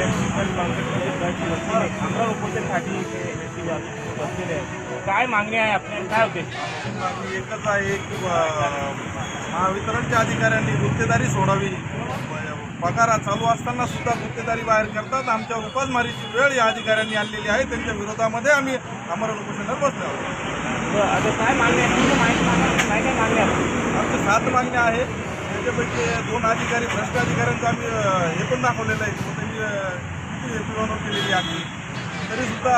Electrical बसलेले आहेत काय मागणी आहे आपल्या काय होते? मागणी एकच आहे की महावितरणच्या अधिकाऱ्यांनी गुत्तेदारी सोडावी. पगार चालू असताना सुद्धा गुत्तेदारी बाहेर करतात. आमच्यावर उपासमारीची वेळ या अधिकाऱ्यांनी आणलेली आहे. त्यांच्या विरोधामध्ये आम्ही आमरण उपोषणावर बसलो आहोत. आता काय मागणी काय काय मागणी आहे? आमच्या सात मागण्या आहेत. त्याच्यापैकी दोन अधिकारी भ्रष्ट अधिकाऱ्यांचं आम्ही हे पण दाखवलेलं आहे. पिळवणूक केलेली आहे तरीसुद्धा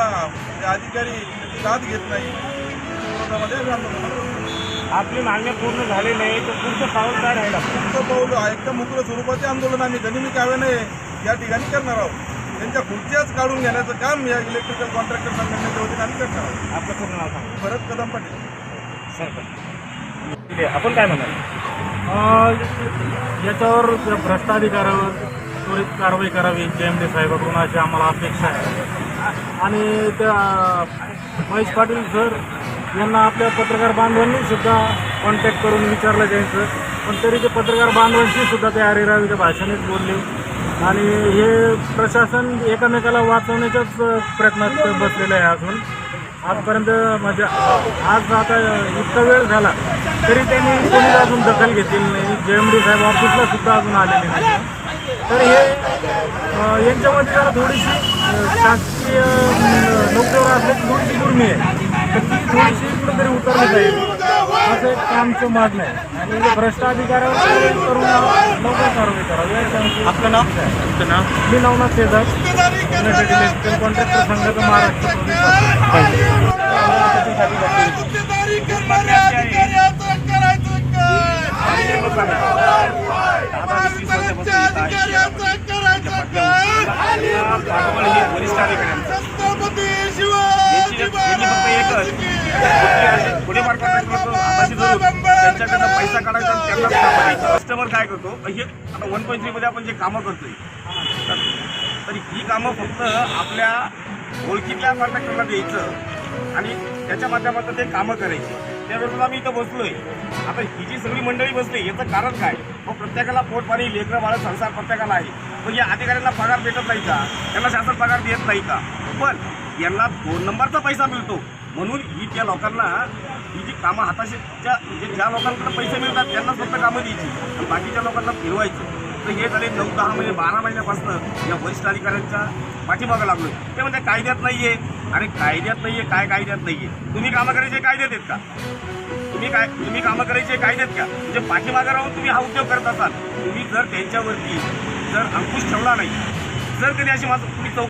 अधिकारी दाद घेत नाही विरोधामध्ये. आपली मागण्या पूर्ण झाली नाही तर पुढचं पाऊल काय राहील आपलं? तुमचं पाऊल एकदम उग्र स्वरूपाचे आंदोलन आम्ही गनिमी काव्याने या ठिकाणी करणार आहोत. त्यांच्या खुर्च्याच काढून घेण्याचं काम या इलेक्ट्रिकल कॉन्ट्रॅक्टर संघटनेच्या वतीने आम्ही करणार आहोत. आपलं पूर्ण नाव सांगा. भरत कदम पाटील. सरपंच आपण काय म्हणाल? याच्यावर त्या भ्रष्टाधिकारावर त्वरित कारवाई करावी जे एम डी साहेबाकडून अशी आम्हाला अपेक्षा आहे. आणि त्या महेश पाटील सर यांना आपल्या पत्रकार बांधवांनी सुद्धा कॉन्टॅक्ट करून विचारलं जायचं पण तरी ते पत्रकार बांधवांशी सुद्धा ते हरिरावीच्या भाषेनेच बोलले. आणि हे प्रशासन एकमेकाला वाचवण्याच्याच प्रयत्नात बसलेलं आहे अजून. आजपर्यंत म्हणजे आज आता इतका वेळ झाला तरी त्यांनी कोणी अजून दखल घेतलेली नाही. जे एम डी साहेब ऑफिसला सुद्धा अजून आलेले नाही. तर हे यांच्यामध्ये जरा थोडीशी शासकीय नोकरीवर असल्याची थोडीशी दुर्मी आहे. तर ती थोडीशी कुठेतरी उतरली जाईल. असं एक आमचं मागणं आहे. आणि भ्रष्ट अधिकाऱ्यावर कारवाई करून लवकर कारवाई करावी असं आमची आपलं नाव? तुमचं नाव? मी नवनाथ शेजार. युनायटेड इलेक्ट्रिकल कॉन्ट्रॅक्टर संघाचा महाराष्ट्र प्रदेश फक्त एकच. धरून. त्यांच्याकडनं पैसा काढायचा द्यायचं कस्टमर काय करतो? हे आता वन पॉईंट थ्रीमध्ये आपण जे कामं करतोय. तर ही कामं फक्त आपल्या ओळखीतल्या कॉन्ट्रॅक्टरला द्यायचं आणि त्याच्या माध्यमातून ते कामं करायची. त्यावेळेस आम्ही इथं बसलोय. आता ही जी सगळी मंडळी बसली याचं कारण काय? मग प्रत्येकाला पोट पाणी लेकरं बाळ संसार प्रत्येकाला आहे. पण या अधिकाऱ्यांना पगार भेटत नाही का? त्यांना शासन पगार देत नाही का? पण यांना दोन नंबरचा पैसा मिळतो. म्हणून ही त्या लोकांना ही जी कामं हाताशी ज्या म्हणजे ज्या लोकांकडे पैसे मिळतात त्यांना फक्त कामं द्यायची. आणि बाकीच्या लोकांना फिरवायचं. तर हे झाले नऊ दहा महिने बारा महिन्यापासून या वरिष्ठ अधिकाऱ्यांच्या पाठीमागं लागलो ते म्हणजे कायद्यात नाहीये. आणि कायद्यात नाहीये काय कायद्यात नाहीये? तुम्ही कामं करायचे कायद्यात आहेत का? तुम्ही काय तुम्ही कामं करायचे कायद्यात का? म्हणजे पाठीमागे राहून तुम्ही हा उद्योग करत असाल. तुम्ही जर त्यांच्यावरती जर अंकुश ठेवला नाही जर कधी अशी माझं तुम्ही